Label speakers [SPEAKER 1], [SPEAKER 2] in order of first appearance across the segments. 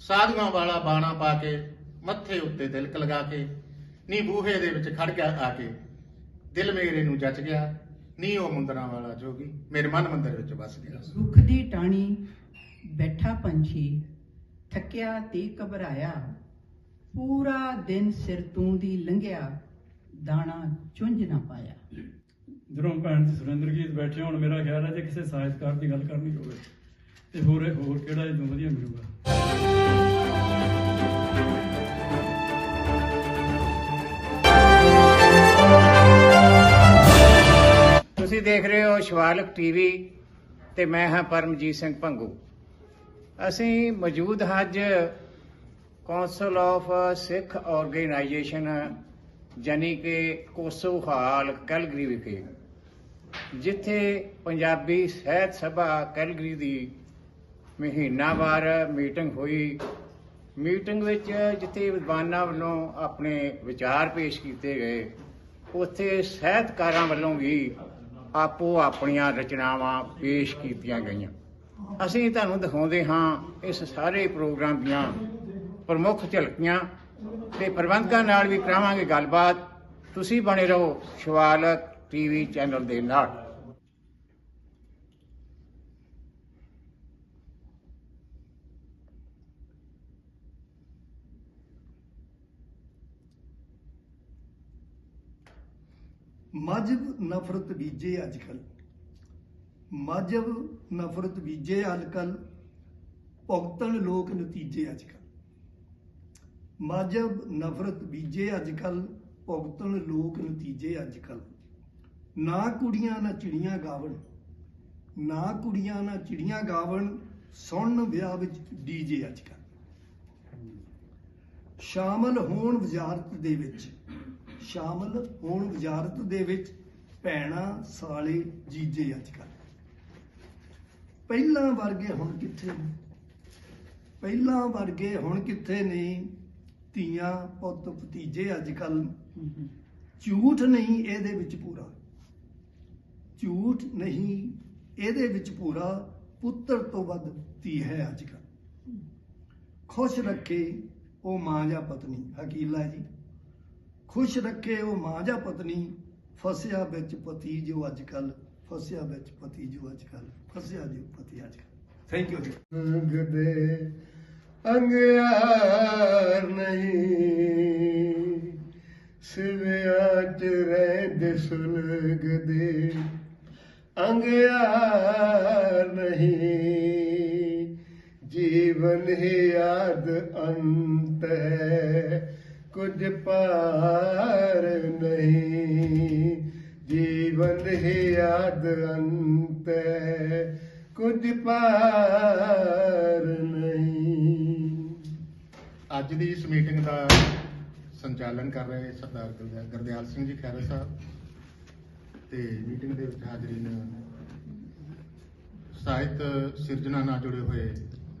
[SPEAKER 1] ਸਾਧੂਆਂ ਵਾਲਾ ਬਾਣਾ ਪਾ ਕੇ ਮੱਥੇ ਉੱਤੇ ਤਿਲਕ ਲਗਾ ਕੇ ਨੀ ਬੂਹੇ ਦੇ ਵਿੱਚ ਖੜ ਗਿਆ ਆ ਕੇ ਦਿਲ ਮੇਰੇ ਨੂੰ ਜੱਚ ਗਿਆ ਨੀ ਉਹ ਮੁੰਦਰਾਂ ਵਾਲਾ ਜੋਗੀ ਮੇਰੇ ਮਨ ਮੰਦਰ ਵਿੱਚ ਵਸ ਗਿਆ।
[SPEAKER 2] ਰੁੱਖ ਦੀ ਟਾਣੀ ਬੈਠਾ ਪੰਛੀ ਥੱਕਿਆ ਤੇ ਘਬਰਾਇਆ ਪੂਰਾ ਦਿਨ ਸਿਰ ਤੂੰ ਦੀ ਲੰਘਿਆ ਦਾਣਾ ਚੁੰਝ ਨਾ ਪਾਇਆ।
[SPEAKER 3] ਜਦੋਂ ਭੈਣ ਜੀ ਸੁਰਿੰਦਰ ਗੀਤ ਬੈਠੇ ਹੁਣ ਮੇਰਾ ਖਿਆਲ ਹੈ ਜੇ ਕਿਸੇ ਸਾਹਿਤਕਾਰ ਦੀ ਗੱਲ ਕਰਨੀ ਹੋਵੇ ਤੇ ਹੋਰ ਹੋਰ ਕਿਹੜਾ ਇਹ ਵਧੀਆ ਮਿਲੂਗਾ?
[SPEAKER 4] ਤੁਸੀਂ ਦੇਖ ਰਹੇ ਹੋ ਸ਼ਿਵਾਲਕ ਟੀਵੀ ਤੇ ਮੈਂ ਹਾਂ ਪਰਮਜੀਤ ਸਿੰਘ ਭੰਗੂ। ਅਸੀਂ ਮੌਜੂਦ ਹਾਂ ਅੱਜ ਕੌਂਸਲ ਆਫ ਸਿੱਖ ਆਰਗੇਨਾਈਜੇਸ਼ਨ ਜਾਨੀ ਕਿ ਕੋਸੋ ਹਾਲ ਕੈਲਗਰੀ ਵਿਖੇ, ਜਿੱਥੇ ਪੰਜਾਬੀ ਸਾਹਿਤ ਸਭਾ ਕੈਲਗਰੀ ਦੀ ਮਹੀਨਾਵਾਰ ਮੀਟਿੰਗ ਹੋਈ। ਮੀਟਿੰਗ ਵਿੱਚ ਜਿੱਥੇ ਵਿਦਵਾਨਾਂ ਵੱਲੋਂ ਆਪਣੇ ਵਿਚਾਰ ਪੇਸ਼ ਕੀਤੇ ਗਏ, ਉੱਥੇ ਸਾਹਿਤਕਾਰਾਂ ਵੱਲੋਂ ਵੀ ਆਪੋ ਆਪਣੀਆਂ ਰਚਨਾਵਾਂ ਪੇਸ਼ ਕੀਤੀਆਂ ਗਈਆਂ। ਅਸੀਂ ਤੁਹਾਨੂੰ ਦਿਖਾਉਂਦੇ ਹਾਂ ਇਸ ਸਾਰੇ ਪ੍ਰੋਗਰਾਮ ਦੀਆਂ ਪ੍ਰਮੁੱਖ ਝਲਕੀਆਂ ਤੇ ਪ੍ਰਬੰਧਕਾਂ ਨਾਲ ਵੀ ਕਰਾਵਾਂਗੇ ਗੱਲਬਾਤ। ਤੁਸੀਂ ਬਣੇ ਰਹੋ ਸ਼ਿਵਾਲਕ ਟੀਵੀ ਚੈਨਲ ਦੇ ਨਾਲ।
[SPEAKER 5] ਮਜਬ ਨਫ਼ਰਤ ਬੀਜੇ ਅੱਜ ਕੱਲ ਮਜਬ ਨਫ਼ਰਤ ਬੀਜੇ ਅੱਜ ਕੱਲ ਭੁਗਤਣ ਲੋਕ ਨਤੀਜੇ ਅੱਜ ਕੱਲ ਮਜਬ ਨਫ਼ਰਤ ਬੀਜੇ ਅੱਜ ਕੱਲ ਭੁਗਤਣ ਲੋਕ ਨਤੀਜੇ ਅੱਜ ਕੱਲ ਨਾ ਕੁੜੀਆਂ ਨਾ ਚਿੜੀਆਂ ਗਾਵਣ, ਨਾ ਕੁੜੀਆਂ ਨਾ ਚਿੜੀਆਂ ਗਾਵਣ, ਸੁਣਨ ਵਿਆਹ ਵਿੱਚ ਡੀਜੇ ਅੱਜ ਕੱਲ ਸ਼ਾਮਲ ਹੋਣ ਵਜ਼ਾਰਤ ਦੇ ਵਿੱਚ ਸ਼ਾਮਲ ਹੋਣ ਵਜ਼ਾਰਤ ਦੇ ਵਿੱਚ ਭੈਣਾ, ਸਾਲੇ, ਜੀਜੇ ਅੱਜ ਕੱਲ ਪਹਿਲਾਂ ਵਰਗੇ ਹੁਣ ਕਿੱਥੇ ਨੇ? ਪਹਿਲਾਂ ਵਰਗੇ ਹੁਣ ਕਿੱਥੇ ਨੇ? ਧੀਆਂ, ਪੁੱਤ, ਭਤੀਜੇ ਅੱਜ ਕੱਲ ਝੂਠ ਨਹੀਂ ਇਹਦੇ ਵਿੱਚ ਪੂਰਾ। ਝੂਠ ਨਹੀਂ ਇਹਦੇ ਵਿੱਚ ਪੂਰਾ। ਪੁੱਤਰ ਤੋਂ ਵੱਧ ਧੀ ਹੈ ਅੱਜ ਕੱਲ ਖੁਸ਼ ਰੱਖੇ ਉਹ ਮਾਂ ਜਾਂ ਪਤਨੀ। ਹਕੀਲਾ ਜੀ। ਖੁਸ਼ ਰੱਖੇ ਉਹ ਮਾਂ ਜਾਂ ਪਤਨੀ, ਫਸਿਆ ਵਿੱਚ ਪਤੀ ਜੋ ਅੱਜ ਕੱਲ ਫਸਿਆ ਵਿੱਚ ਪਤੀ ਜੋ ਅੱਜ ਕੱਲ ਫਸਿਆ ਜੋ ਪਤੀ ਅੱਜ ਕੱਲ ਥੈਂਕ ਯੂ ਜੀ
[SPEAKER 6] ਅੰਗਿਆਰ ਨਹੀਂ, ਸਿਵਿਆਂ ਚ ਰਹਿੰਦੇ ਸੁਲਗਦੇ ਅੰਗਿਆਰ ਨਹੀਂ, ਜੀਵਨ ਹੀ ਯਾਦ ਅੰਤ ਹੈ। ਕੁਝ ਪਾਰ ਨਹੀਂ, ਜੀਵਨ ਹੀ ਯਾਦ ਅੰਤ ਹੈ। ਕੁਝ ਪਾਰ ਨਹੀਂ।
[SPEAKER 1] ਅੱਜ ਦੀ ਇਸ ਮੀਟਿੰਗ ਦਾ ਸੰਚਾਲਨ ਕਰ ਰਹੇ ਸਰਦਾਰ ਗੁਰਦਿਆ- ਗੁਰਦਿਆਲ ਸਿੰਘ ਜੀ ਖੈਰਾ ਸਾਹਿਬ। ਤੇ ਮੀਟਿੰਗ ਦੇ ਵਿੱਚ ਹਾਜ਼ਰੀਨ ਸਾਹਿਤ ਸਿਰਜਣਾ ਨਾਲ ਜੁੜੇ ਹੋਏ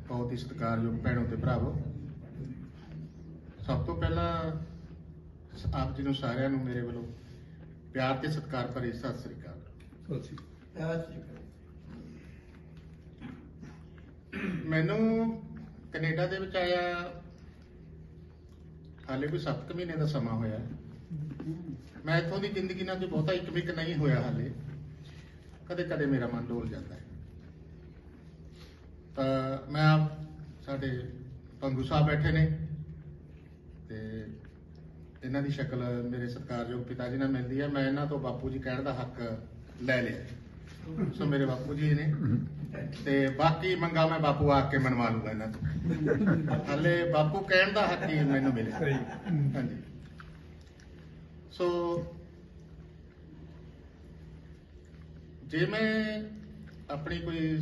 [SPEAKER 1] ਬਹੁਤ ਹੀ ਸਤਿਕਾਰਯੋਗ ਭੈਣੋ ਤੇ ਭਰਾਵੋ। ਸਭ ਤੋਂ ਪਹਿਲਾਂ ਆਪ ਜੀ ਨੂੰ ਸਾਰਿਆਂ ਨੂੰ ਮੇਰੇ ਵੱਲੋਂ ਪਿਆਰ ਤੇ ਸਤਿਕਾਰ ਭਰੀ ਸਤਿ ਸ੍ਰੀ ਅਕਾਲ। ਮੈਨੂੰ ਕੈਨੇਡਾ ਦੇ ਵਿੱਚ ਆਇਆ ਹਾਲੇ ਕੋਈ 7 ਮਹੀਨੇ ਦਾ ਸਮਾਂ ਹੋਇਆ। ਮੈਂ ਇੱਥੋਂ ਦੀ ਜ਼ਿੰਦਗੀ ਨਾਲ ਕੋਈ ਬਹੁਤਾ ਇੱਕ ਵਿਕ ਨਹੀਂ ਹੋਇਆ ਹਾਲੇ। ਕਦੇ ਕਦੇ ਮੇਰਾ ਮਨ ਡੋਲ ਜਾਂਦਾ ਹੈ। ਤਾਂ ਮੈਂ ਆਪ ਸਾਡੇ ਪੰਗੂ ਸਾਹਿਬ ਬੈਠੇ ਨੇ। ਤੇ ਇਹਨਾਂ ਦੀ ਸ਼ਕਲ ਮੇਰੇ ਸਤਿਕਾਰਯੋਗ ਪਿਤਾ ਜੀ ਨਾਲ ਮਿਲਦੀ ਹੈ। ਮੈਂ ਇਹਨਾਂ ਤੋਂ ਬਾਪੂ ਜੀ ਕਹਿਣ ਦਾ ਹੱਕ ਲੈ ਲਿਆ। ਸੋ ਮੇਰੇ ਬਾਪੂ ਜੀ ਨੇ ਤੇ ਬਾਕੀ ਮੰਗਾ ਮੈਂ ਬਾਪੂ ਆ ਕੇ ਮਨਵਾ ਲੂਗਾ ਇਹਨਾਂ ਤੋਂ। ਹਲੇ ਬਾਪੂ ਕਹਿਣ ਦਾ ਹੱਕ ਹੀ ਮੈਨੂੰ ਮਿਲਿਆ। ਹਾਂਜੀ। ਸੋ ਜੇ ਮੈਂ ਆਪਣੀ ਕੋਈ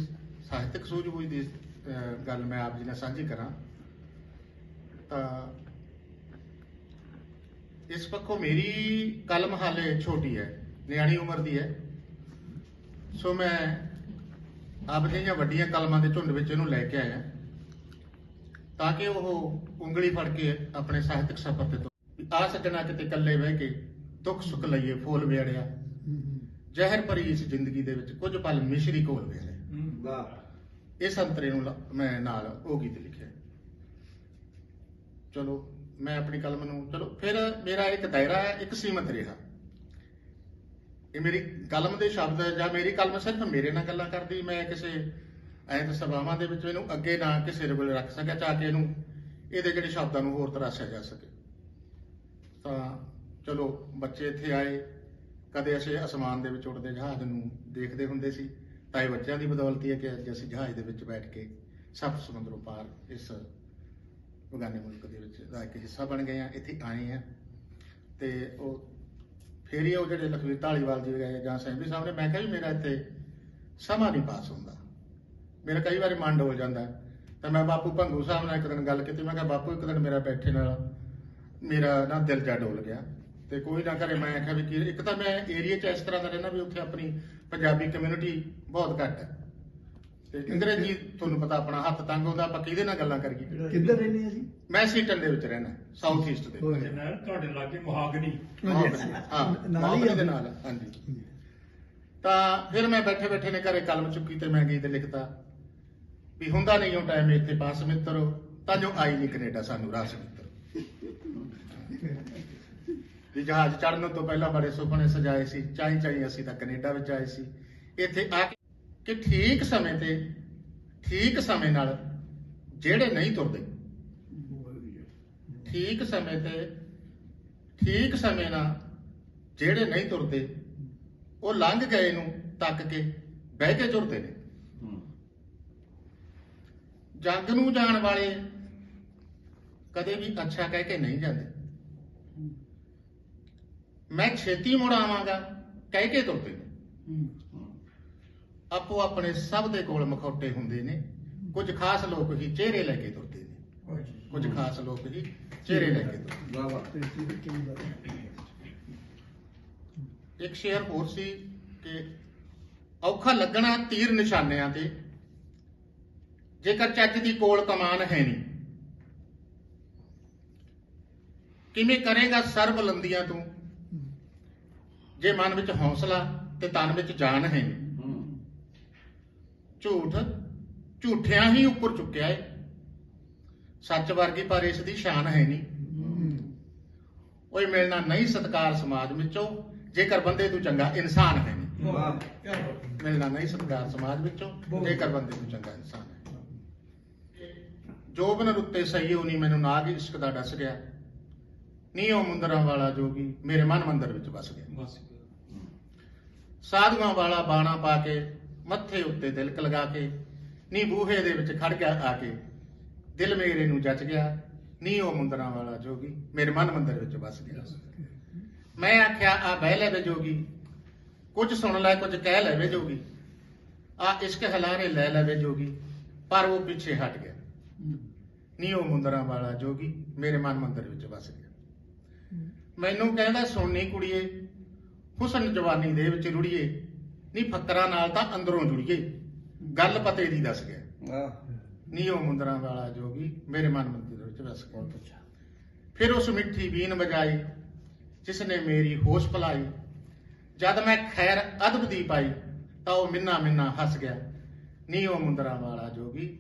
[SPEAKER 1] ਸਾਹਿਤਕ ਸੂਝ-ਬੂਝ ਦੀ ਅਹ, ਗੱਲ ਮੈਂ ਆਪ ਜੀ ਨਾਲ ਸਾਂਝੀ ਕਰਾਂ ਤਾਂ ਇਸ ਪੱਖੋਂ ਮੇਰੀ ਕਲਮ ਹਾਲੇ ਛੋਟੀ ਹੈ ਨਿਆਣੀ ਉਮਰ ਦੀ ਹੈ। ਸੋ ਮੈਂ ਆਪ ਜਿਹੀਆਂ ਵੱਡੀਆਂ ਕਲਮਾਂ ਦੇ ਝੁੰਡ ਵਿੱਚ ਇਹਨੂੰ ਲੈ ਕੇ ਆਇਆ ਤਾਂ ਕਿ ਉਹ ਉਂਗਲੀ ਫੜ ਕੇ ਆਪਣੇ ਸਾਹਿਤਕ ਸਫ਼ਰ ਤੇ ਆ ਸੱਜਣਾ ਕਿਤੇ ਇਕੱਲੇ ਬਹਿ ਕੇ ਦੁੱਖ ਸੁੱਖ ਲਈਏ ਫੋਲ ਵੇੜਿਆ ਜ਼ਹਿਰ ਭਰੀ ਇਸ ਜ਼ਿੰਦਗੀ ਦੇ ਵਿੱਚ ਕੁਝ ਪਲ ਮਿਸ਼ਰੀ ਘੋਲ ਵੇਲੇ
[SPEAKER 5] ਵਾਹ।
[SPEAKER 1] ਇਹ ਸੰਤਰੇ ਨੂੰ ਮੈਂ ਨਾਲ ਉਹ ਗੀਤ ਲਿਖਿਆ। ਚਲੋ। ਮੈਂ ਆਪਣੀ ਕਲਮ ਨੂੰ ਚਲੋ, ਫਿਰ ਮੇਰਾ ਇੱਕ ਦਾਇਰਾ ਹੈ, ਇੱਕ ਸੀਮਤ ਰਿਹਾ। ਇਹ ਮੇਰੀ ਕਲਮ ਦੇ ਸ਼ਬਦ ਜਾਂ ਮੇਰੀ ਕਲਮ ਸਿਰਫ ਮੇਰੇ ਨਾਲ ਗੱਲਾਂ ਕਰਦੀ, ਮੈਂ ਕਿਸੇ ਐਂ ਸਭਾਵਾਂ ਦੇ ਵਿੱਚ ਇਹਨੂੰ ਅੱਗੇ ਨਾ ਕਿਸੇ ਕੋਲ ਰੱਖ ਸਕਿਆ, ਤਾਂ ਕਿ ਇਹਨੂੰ ਇਹਦੇ ਜਿਹੜੇ ਸ਼ਬਦਾਂ ਨੂੰ ਹੋਰ ਤਰਾਸ਼ਿਆ ਜਾ ਸਕੇ। ਤਾਂ ਚਲੋ, ਬੱਚੇ ਇੱਥੇ ਆਏ, ਕਦੇ ਅਸੀਂ ਅਸਮਾਨ ਦੇ ਵਿੱਚ ਉੱਡਦੇ ਜਹਾਜ਼ ਨੂੰ ਦੇਖਦੇ ਹੁੰਦੇ ਸੀ, ਤਾਂ ਇਹ ਬੱਚਿਆਂ ਦੀ ਬਦੌਲਤੀ ਹੈ ਕਿ ਅੱਜ ਅਸੀਂ ਜਹਾਜ਼ ਦੇ ਵਿੱਚ ਬੈਠ ਕੇ ਸੱਤ ਸਮੁੰਦਰੋਂ ਪਾਰ ਇਸ ਬਗਾਨੇ ਮੁਲਕ ਦੇ ਵਿੱਚ ਦਾ ਇੱਕ ਹਿੱਸਾ ਬਣ ਗਏ ਆ, ਇੱਥੇ ਆਏ ਆ। ਤੇ ਉਹ ਫੇਰ ਹੀ ਉਹ ਜਿਹੜੇ ਲਖਵੀਰ ਢਾਲੀਵਾਲ ਜੀ ਗਏ ਜਾਂ ਸੈਂਬੀ ਸਾਹਿਬ ਨੇ ਮੈਂ ਕਿਹਾ ਵੀ ਮੇਰਾ ਇੱਥੇ ਸਮਾਂ ਨਹੀਂ ਪਾਸ ਹੁੰਦਾ। ਮੇਰਾ ਕਈ ਵਾਰੀ ਮਨ ਡੋਲ ਜਾਂਦਾ। ਤਾਂ ਮੈਂ ਬਾਪੂ ਭੰਗੂ ਸਾਹਿਬ ਨਾਲ ਇੱਕ ਦਿਨ ਗੱਲ ਕੀਤੀ, ਮੈਂ ਕਿਹਾ, ਬਾਪੂ, ਇੱਕ ਦਿਨ ਮੇਰਾ ਬੈਠੇ ਨਾਲ ਮੇਰਾ ਨਾ ਦਿਲ ਜਾ ਡੋਲ ਗਿਆ। ਤੇ ਕੋਈ ਨਾ ਕਰੇ, ਮੈਂ ਆਖਿਆ ਵੀ ਕੀ, ਇੱਕ ਤਾਂ ਮੈਂ ਏਰੀਆ 'ਚ ਇਸ ਤਰ੍ਹਾਂ ਦਾ ਰਹਿਣਾ ਵੀ ਉੱਥੇ ਆਪਣੀ ਪੰਜਾਬੀ ਕਮਿਊਨਿਟੀ ਬਹੁਤ ਘੱਟ ਹੈ। ਤੇ ਅੰਗਰੇਜ਼ੀ ਤੁਹਾਨੂੰ ਪਤਾ ਆਪਣਾ ਹੱਥ ਤੰਗ ਹੁੰਦਾ ਆਪਾਂ ਕਿਹਦੇ ਨਾਲ ਗੱਲਾਂ ਕਰੀਏ
[SPEAKER 5] ਕਿੱਧਰ ਰਹਿੰਦੇ ਆ ਜੀ
[SPEAKER 1] ਮੈਂ ਸੀਟਨ ਦੇ ਵਿੱਚ ਰਹਿਣਾ ਸਾਊਥ ਈਸਟ ਦੇ।
[SPEAKER 7] ਜਨਰਲ ਤੁਹਾਡੇ ਲਾਗੇ ਮੁਹਾਗਨੀ
[SPEAKER 5] ਹਾਂਜੀ।
[SPEAKER 1] ਹਾਂ
[SPEAKER 5] ਨਾਲ ਹੀ।
[SPEAKER 1] ਦੇ ਨਾਲ ਹਾਂਜੀ ਤਾਂ ਫਿਰ ਮੈਂ ਬੈਠੇ ਬੈਠੇ ਨੇ ਘਰੇ ਕਲਮ ਚੁੱਕੀ ਤੇ ਮੈਂ ਗੀਤ ਲਿਖਤਾ ਵੀ ਹੁੰਦਾ ਨਹੀਂ ਉਹ ਟਾਈਮ ਇੱਥੇ ਪਾਸ ਮਿੱਤਰ ਤਾਂ ਜੋ ਆਈ ਨਹੀਂ ਕੈਨੇਡਾ ਸਾਨੂੰ ਰਾਸ ਮਿੱਤਰ ਵੀ ਜਹਾਜ਼ ਚੜਨ ਤੋਂ ਪਹਿਲਾਂ ਬੜੇ ਸੁਪਨੇ ਸਜਾਏ ਸੀ ਚਾਈ ਚਾਈ ਅਸੀਂ ਤਾਂ ਕੈਨੇਡਾ ਵਿੱਚ ਆਏ ਸੀ ਇੱਥੇ ਆ ਕਿ ਠੀਕ ਸਮੇਂ ਤੇ, ਠੀਕ ਸਮੇਂ ਨਾਲ ਜਿਹੜੇ ਨਹੀਂ ਤੁਰਦੇ। ਠੀਕ ਸਮੇਂ ਤੇ, ਠੀਕ ਸਮੇਂ ਨਾਲ ਜਿਹੜੇ ਨਹੀਂ ਤੁਰਦੇ, ਉਹ ਲੰਘ ਗਏ ਨੂੰ ਤੱਕ ਕੇ ਬਹਿ ਕੇ ਤੁਰਦੇ ਨੇ। ਜੱਗ ਨੂੰ ਜਾਣ ਵਾਲੇ ਕਦੇ ਵੀ ਅੱਛਾ ਕਹਿ ਕੇ ਨਹੀਂ ਜਾਂਦੇ। ਮੈਂ ਛੇਤੀ ਮੁੜ ਆਵਾਂਗਾ, ਕਹਿ ਕੇ ਤੁਰਦੇ ਨੇ। ਆਪੋ ਆਪਣੇ ਸਭ ਦੇ ਕੋਲ ਮਖੌਟੇ ਹੁੰਦੇ ਨੇ। ਕੁਝ ਖਾਸ ਲੋਕ ਹੀ ਚਿਹਰੇ ਲੈ ਕੇ ਤੁਰਦੇ ਨੇ। ਕੁਝ ਖਾਸ ਲੋਕ ਹੀ ਚਿਹਰੇ ਲੈ ਕੇ ਤੁਰਦੇ ਇੱਕ ਸ਼ੇਰ ਹੋਰ ਸੀ ਕਿ ਔਖਾ ਲੱਗਣਾ ਤੀਰ ਨਿਸ਼ਾਨਿਆਂ ਤੇ ਜੇਕਰ ਚੱਜ ਦੀ ਕੋਲ ਕਮਾਨ ਹੈ ਨਹੀਂ। ਕਿਵੇਂ ਕਰੇਗਾ ਸਰ ਬੁਲੰਦੀਆਂ ਤੂੰ? ਜੇ ਮਨ ਵਿੱਚ ਹੌਸਲਾ ਤੇ ਤਨ ਵਿੱਚ ਜਾਨ ਹੈ ਨਹੀਂ। ਝੂਠ ਝੂਠਿਆਂ ਹੀ ਉੱਪਰ ਚੁੱਕਿਆ ਏ। ਸੱਚ ਵਰਗੀ ਪਰ ਇਸ ਦੀ ਸ਼ਾਨ ਹੈ ਨਹੀਂ। ਓਏ ਮਿਲਣਾ ਨਹੀਂ ਸਤਕਾਰ ਸਮਾਜ ਵਿੱਚੋਂ ਜੇਕਰ ਬੰਦੇ ਤੂੰ ਚੰਗਾ ਇਨਸਾਨ ਹੈ ਨਹੀਂ। ਮਿਲਣਾ ਨਹੀਂ ਸਤਕਾਰ ਸਮਾਜ ਵਿੱਚੋਂ ਜੇਕਰ ਬੰਦੇ ਤੂੰ ਚੰਗਾ ਇਨਸਾਨ ਹੈ। ਜੋਬਨ ਰੁੱਤੇ ਸਈਓ ਨਹੀਂ ਮੈਨੂੰ ਨਾਗ ਇਸ਼ਕ ਦਾ ਡਸ ਗਿਆ। ਨੀ ਉਹ ਮੁੰਦਰਾਂ ਵਾਲਾ ਜੋਗੀ ਮੇਰੇ ਮਨ ਮੰਦਰ ਵਿੱਚ ਵਸ ਗਿਆ। ਸਾਧੂਆਂ ਵਾਲਾ ਬਾਣਾ ਪਾ ਕੇ ਮੱਥੇ ਉੱਤੇ ਤਿਲਕ ਲਗਾ ਕੇ, ਨੀ ਬੂਹੇ ਦੇ ਵਿੱਚ ਖੜ ਗਿਆ ਆ ਕੇ, ਦਿਲ ਮੇਰੇ ਨੂੰ ਜੱਜ ਗਿਆ, ਨੀ ਉਹ ਮੁੰਦਰਾਂ ਵਾਲਾ ਜੋਗੀ, ਮੇਰੇ ਮਨ ਮੰਦਰ ਵਿੱਚ ਵਸ ਗਿਆ। ਮੈਂ ਆਖਿਆ, ਆ ਬਹਿ ਲੈ ਵੇ ਜੋਗੀ, ਕੁਝ ਸੁਣ ਲੈ, ਕੁਝ ਕਹਿ ਲੈ ਵੇ ਜੋਗੀ, ਆ ਇਸ਼ਕ ਹਲਾਰੇ ਲੈ ਲੈ ਵੇ ਜੋਗੀ, ਪਰ ਉਹ ਪਿੱਛੇ ਹਟ ਗਿਆ। ਨੀ ਉਹ ਮੁੰਦਰਾਂ ਵਾਲਾ ਜੋਗੀ, ਮੇਰੇ ਮਨ ਮੰਦਰ ਵਿੱਚ ਵਸ ਗਿਆ। ਮੈਨੂੰ ਕਹਿੰਦਾ ਸੁਣਨੀ ਕੁੜੀਏ, ਹੁਸਨ ਜਵਾਨੀ ਦੇ ਵਿੱਚ ਰੁੜੀਏ ਨੀ ਫੱਕਰਾਂ ਨਾਲ ਤਾਂ ਅੰਦਰੋਂ ਜੁੜੀਏ ਗੱਲ ਪਤੇ ਦੀ ਦੱਸ ਗਿਆ। ਨੀ ਉਹ ਮੁੰਦਰਾਂ ਵਾਲਾ ਜੋਗੀ ਮੇਰੇ ਮਨ ਮੰਦਰ ਵਿੱਚ ਵਸ ਗਿਆ। ਫਿਰ ਉਸ ਮਿੱਠੀ ਬੀਨ ਵਜਾਈ ਜਿਸ ਨੇ ਮੇਰੀ ਹੋਸ਼ ਭਲਾਈ। ਜਦ ਮੈਂ ਖੈਰ ਅਦਬ ਦੀ ਪਾਈ ਤਾਂ ਉਹ ਮਿੰਨਾ ਮਿੰਨਾ ਹੱਸ ਗਿਆ। ਨੀ ਉਹ ਮੁੰਦਰਾਂ ਵਾਲਾ ਜੋਗੀ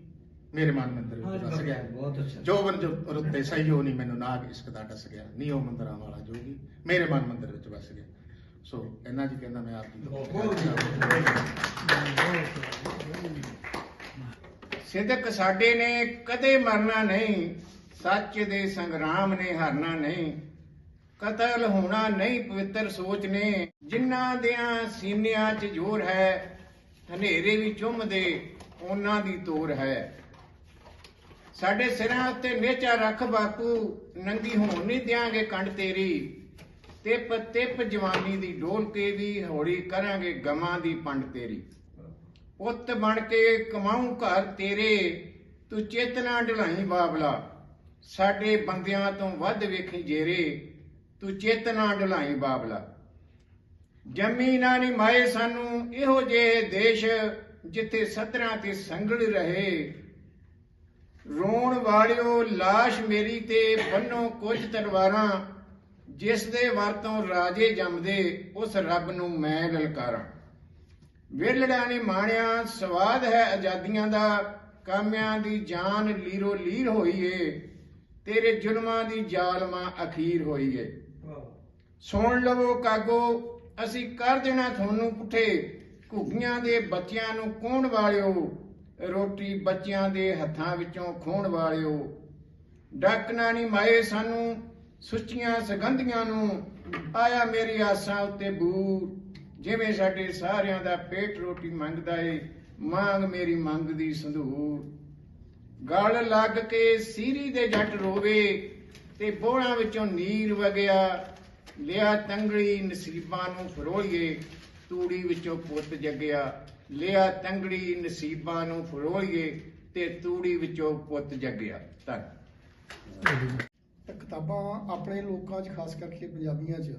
[SPEAKER 1] ਮੇਰੇ ਮਨ ਮੰਦਰ ਵਿੱਚ ਵਸ ਗਿਆ।
[SPEAKER 5] ਬਹੁਤ ਅੱਛਾ।
[SPEAKER 1] ਜੋਬਨ ਜੋ ਰੁੱਤੇ ਸਈਓ ਨਹੀਂ ਮੈਨੂੰ ਨਾਗ ਇਸ਼ਕ ਦਾ ਡਸ ਗਿਆ। ਨੀ ਉਹ ਮੰਦਰਾਂ ਵਾਲਾ ਜੋਗੀ ਮੇਰੇ ਮਨ ਮੰਦਰ ਵਿੱਚ ਵਸ ਗਿਆ। ਸੋ ਇਹਨਾਂ ਜੀ ਕਹਿੰਦਾ ਮੈਂ ਆਪ ਦੀ
[SPEAKER 8] ਸਿਦਕ ਸਾਡੇ ਨੇ ਕਦੇ ਮਰਨਾ ਨਹੀਂ ਸੱਚ ਦੇ ਸੰਗਰਾਮ ਨੇ ਹਾਰਨਾ ਨਹੀਂ ਕਤਲ ਹੋਣਾ ਨਹੀਂ ਪਵਿੱਤਰ ਸੋਚ ਨੇ ਜਿਨ੍ਹਾਂ ਦਿਆਂ ਸੀਨਿਆਂ 'ਚ ਜ਼ੋਰ ਹੈ ਹਨੇਰੇ ਵੀ ਚੁੰਮਦੇ ਉਹਨਾਂ ਦੀ ਤੋਰ ਹੈ। ਸਾਡੇ ਸਿਰਾਂ ਉੱਤੇ ਨੇਚਾ ਰੱਖ ਬਾਪੂ ਨੰਗੀ ਹੋਣ ਨਹੀਂ ਦਿਆਂਗੇ ਕੰਡ ਤੇਰੀ ਤਿਪ ਤਿਪ ਜਵਾਨੀ ਦੀ ਡੋਲ ਕੇ ਵੀ ਹੌਲੀ ਕਰਾਂਗੇ ਗਮਾਂ ਦੀ ਪੰਡ ਤੇਰੀ। ਪੁੱਤ ਬਣ ਕੇ ਕਮਾਉਂ ਘਰ ਤੇਰੇ, ਤੂੰ ਚੇਤਨਾ ਢਲਾਈ ਬਾਬਲਾ। ਸਾਡੇ ਬੰਦਿਆਂ ਤੋਂ ਵੱਧ ਵੇਖੀ ਜੇਰੇ, ਤੂੰ ਚੇਤਨਾ ਢਲਾਈ ਬਾਬਲਾ। ਜੰਮੀ ਨਾ ਨੀ ਮਾਏ ਸਾਨੂੰ ਇਹੋ ਜਿਹੇ ਦੇਸ਼ ਜਿੱਥੇ ਸਤਰਾਂ ਤੇ ਸੰਗਲ ਰਹੇ। ਰੋਣ ਵਾਲਿਓ, ਲਾਸ਼ ਮੇਰੀ ਤੇ ਬੰਨੋ ਕੁਝ ਤਲਵਾਰਾਂ ਜਿਸ ਦੇ ਵਰਤੋਂ ਰਾਜੇ ਜੰਮਦੇ ਉਸ ਰੱਬ ਨੂੰ ਮੈਂ ਲਲਕਾਰਾਂ। ਵਿਰਲੜਾ ਨੇ ਮਾਣਿਆ ਸਵਾਦ ਹੈ ਆਜ਼ਾਦੀਆਂ ਦਾ ਕਾਮਿਆਂ ਦੀ ਜਾਨ ਲੀਰੋ ਲੀਰ ਹੋਈ ਏ ਤੇਰੇ ਜ਼ੁਲਮਾਂ ਦੀ ਜ਼ਾਲਮਾਂ ਅਖੀਰ ਹੋਈ ਏ ਸੁਣ ਲਵੋ ਕਾਗੋ ਅਸੀਂ ਕਰ ਦੇਣਾ ਤੁਹਾਨੂੰ ਪੁੱਠੇ ਘੁੱਗੀਆਂ ਦੇ ਬੱਚਿਆਂ ਨੂੰ ਕੌਣ ਵਾਲਿਓ ਰੋਟੀ ਬੱਚਿਆਂ ਦੇ ਹੱਥਾਂ ਵਿੱਚੋਂ ਖੋਣ ਵਾਲਿਓ। ਡਾਕਣਾ ਨਹੀਂ ਮਾਏ ਸਾਨੂੰ ਸੁੱਚੀਆਂ ਸੁਗੰਧੀਆਂ ਨੂੰ ਆਇਆ ਮੇਰੀ ਆਸਾਂ ਉੱਤੇ ਬੂਰ ਜਿਵੇਂ ਸਾਡੇ ਸਾਰਿਆਂ ਦਾ ਪੇਟ ਰੋਟੀ ਮੰਗਦਾ ਏ, ਮੰਗ ਮੇਰੀ ਮੰਗ ਦੀ ਸੰਧੂਰ। ਗਲ ਲੱਗ ਕੇ ਸੀਰੀ ਦੇ ਜੱਟ ਰੋਵੇ ਤੇ ਬੋੜਾਂ ਵਿੱਚੋਂ ਨੀਰ ਵਗਿਆ। ਲਿਆ ਤੰਗੜੀ ਨਸੀਬਾਂ ਨੂੰ ਫਰੋਲੀਏ, ਤੂੜੀ ਵਿੱਚੋਂ ਪੁੱਤ ਜਗਿਆ। ਲਿਆ ਤੰਗੜੀ ਨਸੀਬਾਂ ਨੂੰ ਫਰੋਲੀਏ ਤੇ ਤੂੜੀ ਵਿੱਚੋਂ ਪੁੱਤ ਜੱਗਿਆ। ਧੰਨ।
[SPEAKER 9] ਤਾਂ ਕਿਤਾਬਾਂ ਆਪਣੇ ਲੋਕਾਂ 'ਚ ਖਾਸ ਕਰਕੇ ਪੰਜਾਬੀਆਂ 'ਚ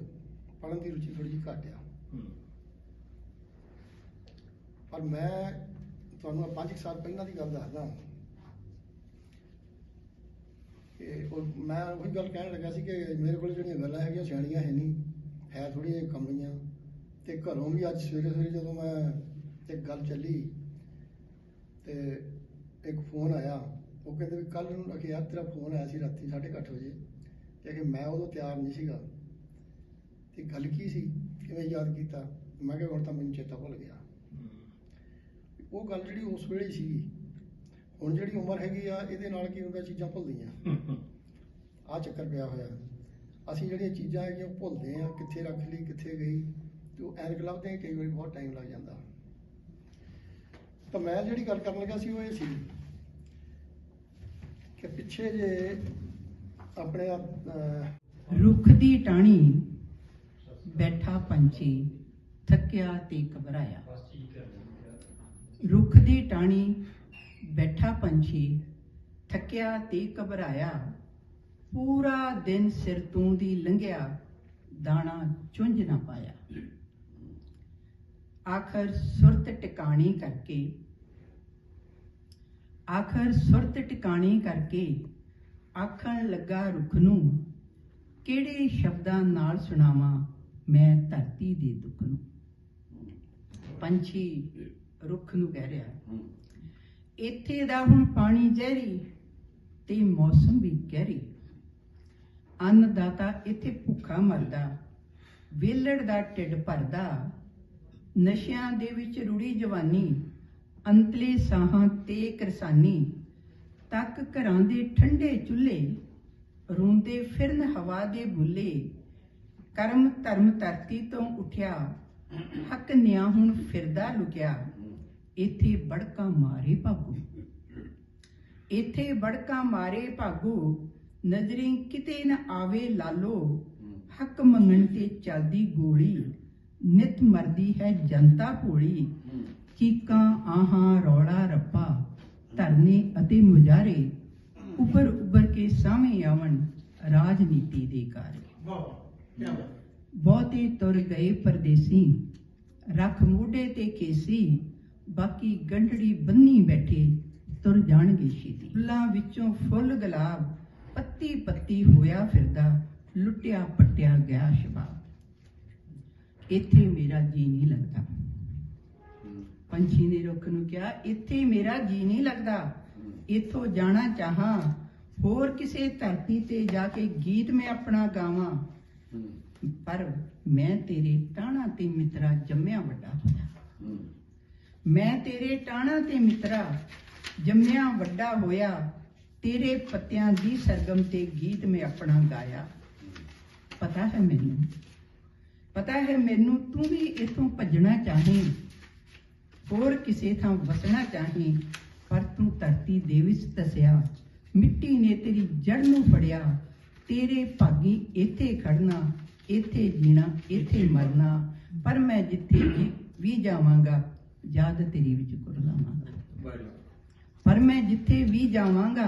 [SPEAKER 9] ਪੜ੍ਹਨ ਦੀ ਰੁਚੀ ਥੋੜੀ ਜਿਹੀ ਘੱਟ ਆ। ਪਰ ਮੈਂ ਤੁਹਾਨੂੰ ਆਹ ਪੰਜ ਕੁ ਸਾਲ ਪਹਿਲਾਂ ਦੀ ਗੱਲ ਦੱਸਦਾ ਕਿ ਉਹ ਮੈਂ ਉਹੀ ਗੱਲ ਕਹਿਣ ਲੱਗਾ ਸੀ ਕਿ ਮੇਰੇ ਕੋਲ ਜਿਹੜੀਆਂ ਗੱਲਾਂ ਹੈਗੀਆਂ ਸਿਆਣੀਆਂ ਹੈ ਨਹੀਂ ਹੈ ਥੋੜ੍ਹੀਆਂ ਜਿਹੀਆਂ ਕਮਲੀਆਂ ਤੇ ਘਰੋਂ ਵੀ ਅੱਜ ਸਵੇਰੇ ਸਵੇਰੇ ਜਦੋਂ ਮੈਂ ਇੱਕ ਗੱਲ ਚੱਲੀ ਤੇ ਇੱਕ ਫੋਨ ਆਇਆ। ਉਹ ਕਹਿੰਦੇ ਵੀ ਕੱਲ ਨੂੰ ਅਖੇ ਯਾਰ ਤੇਰਾ ਫੋਨ ਆਇਆ ਸੀ ਰਾਤੀ 8:30 ਵਜੇ। ਤੇ ਕਿ ਮੈਂ ਉਦੋਂ ਤਿਆਰ ਨਹੀਂ ਸੀਗਾ। ਤੇ ਗੱਲ ਕੀ ਸੀ? ਕਿਵੇਂ ਯਾਦ ਕੀਤਾ? ਮੈਂ ਕਿਹਾ ਹੁਣ ਤਾਂ ਮੈਨੂੰ ਚੇਤਾ ਭੁੱਲ ਗਿਆ। ਉਹ ਗੱਲ ਜਿਹੜੀ ਉਸ ਵੇਲੇ ਸੀ ਹੁਣ ਜਿਹੜੀ ਉਮਰ ਹੈਗੀ ਆ, ਇਹਦੇ ਨਾਲ ਕੀ ਹੁੰਦਾ ਚੀਜ਼ਾਂ ਭੁੱਲਦੀਆਂ। ਆ ਚੱਕਰ ਪਿਆ ਹੋਇਆ। ਅਸੀਂ ਜਿਹੜੀਆਂ ਚੀਜ਼ਾਂ ਹੈਗੀਆਂ, ਉਹ ਭੁੱਲਦੇ ਆ ਕਿੱਥੇ ਰੱਖ ਲਈ, ਕਿੱਥੇ ਗਈ। ਤੇ ਉਹ ਐਨਕ ਲੱਭਦੇ ਕਈ ਵਾਰੀ ਬਹੁਤ ਟਾਈਮ ਲੱਗ ਜਾਂਦਾ। ਤਾਂ ਮੈਂ ਜਿਹੜੀ ਗੱਲ ਕਰਨ ਲੱਗਾ ਸੀ, ਉਹ ਇਹ ਸੀ। ਕਿ ਪਿੱਛੇ ਜੇ ਆਪਣੇ
[SPEAKER 2] ਰੁੱਖ ਦੀ ਟਾਣੀ ਬੈਠਾ ਪੰਛੀ, ਥੱਕਿਆ ਤੇ ਘਬਰਾਇਆ। ਰੁੱਖ ਦੀ ਟਾਣੀ ਬੈਠਾ ਪੰਛੀ, ਥੱਕਿਆ ਤੇ ਘਬਰਾਇਆ। ਪੂਰਾ ਦਿਨ ਸਿਰ ਤੂੰ ਦੀ ਲੰਘਿਆ, ਦਾਣਾ ਚੁੰਝ ਨਾ ਪਾਇਆ। ਆਖਰ ਸੁਰਤ ਟਿਕਾਣੀ ਕਰਕੇ ਆਖਰ ਸੁਰਤ ਟਿਕਾਣੀ ਕਰਕੇ ਆਖਣ ਲੱਗਾ ਰੁੱਖ ਨੂੰ, ਕਿਹੜੇ ਸ਼ਬਦਾਂ ਨਾਲ ਸੁਣਾਵਾਂ ਮੈਂ ਧਰਤੀ ਦੇ ਦੁੱਖ ਨੂੰ? ਪੰਛੀ ਰੁੱਖ ਨੂੰ ਕਹਿ ਰਿਹਾ। ਇੱਥੇ ਦਾ ਹੁਣ ਪਾਣੀ ਜ਼ਹਿਰੀ ਤੇ ਮੌਸਮ ਵੀ ਗਹਿਰੀ। ਅੰਨਦਾਤਾ ਇੱਥੇ ਭੁੱਖਾ ਮਰਦਾ ਵੇਲੜ ਦਾ ਢਿੱਡ ਭਰਦਾ, ਨਸ਼ਿਆਂ ਦੇ ਵਿੱਚ ਰੁੜੀ ਜਵਾਨੀ ਅੰਤਲੇ ਸਾਹਾਂ ਤੇ ਕਰਸਾਨੀ, ਤੱਕ ਘਰਾਂ ਦੇ ਠੰਡੇ ਚੁੱਲ੍ਹੇ, ਰੋਂਦੇ ਫਿਰਨ ਹਵਾ ਦੇ ਬੁੱਲੇ, ਕਰਮ ਧਰਮ ਧਰਤੀ ਤੋਂ ਉਠਿਆ, ਹੱਕ ਨਿਆ ਹੁਣ ਫਿਰਦਾ ਲੁਕਿਆ, ਇੱਥੇ ਬੜਕਾ ਮਾਰੇ ਭਾਗੂ। ਇੱਥੇ ਬੜਕਾ ਮਾਰੇ ਭਾਗੂ, ਨਜ਼ਰੀ ਕਿਤੇ ਨਾ ਆਵੇ ਲਾਲੋ, ਹੱਕ ਮੰਗਣ ਤੇ ਚੱਲਦੀ ਗੋਲੀ, ਨਿਤ ਮਰਦੀ ਹੈ ਜਨਤਾ ਭੋਲੀ। ਚੀਕਾਂ ਆਹਾਂ ਰੌਲਾ ਰੱਪਾ ਧਰਨੇ ਅਤੇ ਮੁਜਾਰੇ ਉੱਪਰ ਉੱਭਰ ਕੇ ਸਾਹਮਣੇ ਆਵਣ ਰਾਜਨੀਤੀ ਦੇ ਕਾਰੇ ਬਹੁਤੇ ਤੁਰ ਗਏ ਪਰਦੇਸੀ ਰੱਖ ਮੋਢੇ ਤੇ ਕੇਸੀ ਬਾਕੀ ਗੰਢੜੀ ਬੰਨੀ ਬੈਠੇ ਤੁਰ ਜਾਣਗੇ ਛੇਤੀ। ਫੁੱਲਾਂ ਵਿੱਚੋਂ ਫੁੱਲ ਗੁਲਾਬ ਪੱਤੀ ਪੱਤੀ ਹੋਇਆ ਫਿਰਦਾ ਲੁੱਟਿਆ ਪੱਟਿਆ ਗਿਆ ਸ਼ਬਾਬ। ਇੱਥੇ ਮੇਰਾ ਜੀ ਨਹੀਂ ਲੱਗਦਾ। ਪੰਛੀ ਨੇ ਰੁੱਖ ਨੂੰ ਕਿਹਾ, ਇੱਥੇ ਮੇਰਾ ਜੀ ਨਹੀਂ ਲੱਗਦਾ। ਇੱਥੋਂ ਜਾਣਾ ਚਾਹਾਂ। ਹੋਰ ਕਿਸੇ ਧਰਤੀ ਤੇ ਜਾ ਕੇ ਗੀਤ ਮੈਂ ਆਪਣਾ ਗਾਵਾਂ। ਪਰ ਮੈਂ ਤੇਰੇ ਟਾਣਾ ਤੇ ਮਿੱਤਰਾ ਜੰਮਿਆ ਵੱਡਾ ਹੋਇਆ। ਮੈਂ ਤੇਰੇ ਟਾਣਾ ਤੇ ਮਿੱਤਰਾ ਜੰਮਿਆ ਵੱਡਾ ਹੋਇਆ। ਤੇਰੇ ਪੱਤਿਆਂ ਦੀ ਸਰਗਮ ਤੇ ਗੀਤ ਮੈਂ ਆਪਣਾ ਗਾਇਆ। ਪਤਾ ਹੈ ਮੈਨੂੰ? ਪਤਾ ਹੈ ਮੈਨੂੰ? ਤੂੰ ਵੀ ਇਥੋਂ ਭੱਜਣਾ ਚਾਹੀਂ। ਹੋਰ ਕਿਸੇ ਥਾਂ ਵਸਣਾ ਚਾਹੀਂ ਪਰ ਤੂੰ ਧਰਤੀ ਦੇ ਵਿੱਚ ਤਸਿਆ ਮਿੱਟੀ ਨੇ ਤੇਰੀ ਜੜ ਨੂੰ ਫੜਿਆ। ਤੇਰੇ ਭਾਗੀ ਇੱਥੇ ਖੜਨਾ ਇੱਥੇ ਜੀਣਾ ਇੱਥੇ ਮਰਨਾ। ਪਰ ਮੈਂ ਜਿੱਥੇ ਵੀ- ਜਾਵਾਂਗਾ ਯਾਦ ਤੇਰੀ ਵਿੱਚ ਕੁਰਲਾਵਾਂਗਾ ਪਰ ਮੈਂ ਜਿੱਥੇ ਵੀ ਜਾਵਾਂਗਾ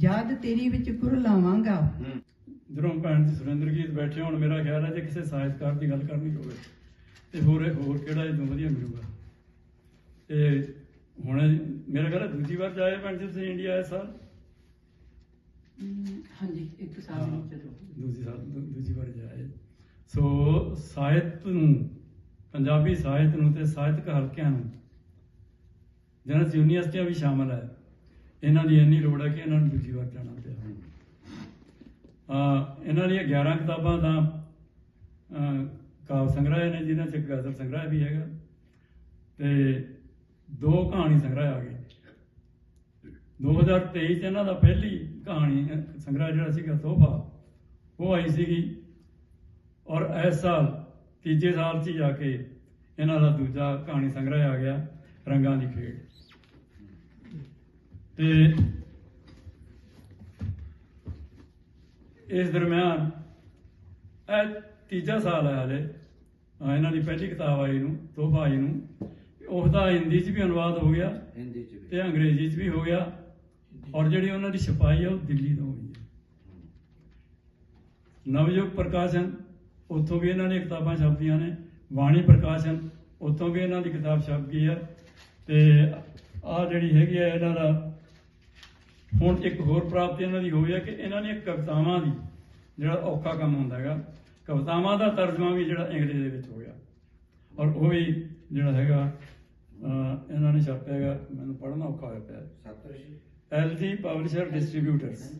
[SPEAKER 2] ਯਾਦ ਤੇਰੀ ਵਿੱਚ ਕੁਰਲਾਵਾਂਗਾ
[SPEAKER 3] ਜਦੋਂ ਭੈਣ ਜੀ ਸੁਰਿੰਦਰ ਗੀਤ ਬੈਠੇ ਹੋਣ ਮੇਰਾ ਖਿਆਲ ਹੈ ਜੇ ਕਿਸੇ ਸਾਹਿਤਕਾਰ ਦੀ ਗੱਲ ਕਰਨੀ ਹੋਵੇ ਤੇ ਹੋਰ ਹੋਰ ਕਿਹੜਾ ਇਹ ਤੋਂ ਵਧੀਆ ਮਿਲੂਗਾ? ਤੇ ਹੁਣ ਮੇਰਾ ਖਿਆਲ ਹੈ ਦੂਜੀ ਵਾਰ ਜਾਏ ਭੈਣ ਜੀ ਤੁਸੀਂ ਇੰਡੀਆ ਇਸ ਸਾਲ?
[SPEAKER 2] ਹਾਂਜੀ ਇੱਕ ਸਾਲ ਵਿੱਚ ਜਦੋਂ
[SPEAKER 3] ਦੂਜੀ ਸਾਲ ਦੂ- ਦੂਜੀ ਵਾਰ ਜਾਏ ਸੋ ਸਾਹਿਤ ਨੂੰ ਪੰਜਾਬੀ ਸਾਹਿਤ ਨੂੰ ਤੇ ਸਾਹਿਤਕ ਹਲਕਿਆਂ ਨੂੰ ਜਿਹਨਾਂ 'ਚ ਯੂਨੀਵਰਸਿਟੀਆਂ ਵੀ ਸ਼ਾਮਲ ਹੈ। ਇਹਨਾਂ ਦੀ ਇੰਨੀ ਲੋੜ ਹੈ ਕਿ ਇਹਨਾਂ ਨੂੰ ਦੂਜੀ ਵਾਰ ਜਾਣਾ ਪਿਆ। ਅਹ ਇਹਨਾਂ ਦੀਆਂ 11 ਕਿਤਾਬਾਂ ਦਾ ਅਹ ਕਾਵ ਸੰਗ੍ਰਹਿ ਨੇ ਜਿਨ੍ਹਾਂ 'ਚ ਗਜ਼ਲ ਸੰਗ੍ਰਹਿ ਵੀ ਹੈਗਾ। ਤੇ ਦੋ ਕਹਾਣੀ ਸੰਗ੍ਰਹਿ ਆ ਗਏ 2023 ਚ ਇਹਨਾਂ ਦਾ ਪਹਿਲੀ ਕਹਾਣੀ ਸੰਗ੍ਰਹਿ ਜਿਹੜਾ ਸੀਗਾ, ਤੋਹਫਾ, ਉਹ ਆਈ ਸੀਗੀ। ਔਰ ਇਸ ਸਾਲ, ਤੀਜੇ ਸਾਲ 'ਚ ਜਾ ਕੇ ਇਹਨਾਂ ਦਾ ਦੂਜਾ ਕਹਾਣੀ ਸੰਗ੍ਰਹਿ ਆ ਗਿਆ, ਰੰਗਾਂ ਦੀ ਖੇਡ। ਤੇ ਇਸ ਦਰਮਿਆਨ, ਇਹ ਤੀਜਾ ਸਾਲ ਹੈ ਹਲੇ ਇਹਨਾਂ ਦੀ ਪਹਿਲੀ ਕਿਤਾਬ ਆਈ ਨੂੰ, ਤੋਹਫਾ ਆਈ ਨੂੰ। ਉਹਦਾ ਹਿੰਦੀ 'ਚ ਵੀ ਅਨੁਵਾਦ ਹੋ ਗਿਆ
[SPEAKER 7] ਹਿੰਦੀ ਚ ਵੀ।
[SPEAKER 3] ਤੇ ਅੰਗਰੇਜ਼ੀ 'ਚ ਵੀ ਹੋ ਗਿਆ ਔਰ ਜਿਹੜੀ ਉਹਨਾਂ ਦੀ ਛਪਾਈ ਆ ਉਹ ਦਿੱਲੀ ਤੋਂ ਹੋਈ ਹੈ ਨਵਯੁਗ ਪ੍ਰਕਾਸ਼ਨ ਉੱਥੋਂ ਵੀ ਇਹਨਾਂ ਨੇ ਕਿਤਾਬਾਂ ਛਾਪੀਆਂ ਨੇ। ਬਾਣੀ ਪ੍ਰਕਾਸ਼ਨ ਉੱਥੋਂ ਵੀ ਇਹਨਾਂ ਦੀ ਕਿਤਾਬ ਛਪ ਗਈ ਹੈ ਤੇ ਆ ਜਿਹੜੀ ਹੈਗੀ ਹੈ ਇਹਨਾਂ ਦਾ ਹੁਣ ਇੱਕ ਹੋਰ ਪ੍ਰਾਪਤੀ ਇਹਨਾਂ ਦੀ ਹੋਈ ਹੈ ਕਿ ਇਹਨਾਂ ਨੇ ਕਵਿਤਾਵਾਂ ਦੀ ਜਿਹੜਾ ਔਖਾ ਕੰਮ ਹੁੰਦਾ ਹੈਗਾ ਕਵਿਤਾਵਾਂ ਦਾ ਤਰਜਮਾ ਵੀ ਜਿਹੜਾ ਅੰਗਰੇਜ਼ੀ ਦੇ ਵਿੱਚ ਹੋ ਗਿਆ। ਔਰ ਉਹ ਵੀ ਜਿਹੜਾ ਹੈਗਾ ਇਹਨਾਂ ਨੇ ਛਾਪਿਆ ਹੈਗਾ, ਮੈਨੂੰ ਪੜ੍ਹਨਾ ਔਖਾ ਹੋਇਆ ਪਿਆ।
[SPEAKER 7] ਸਤਿ
[SPEAKER 3] ਐਲਜੀ ਪਬਲਿਸ਼ਰ ਡਿਸਟ੍ਰੀਬਿਊਟਰਸ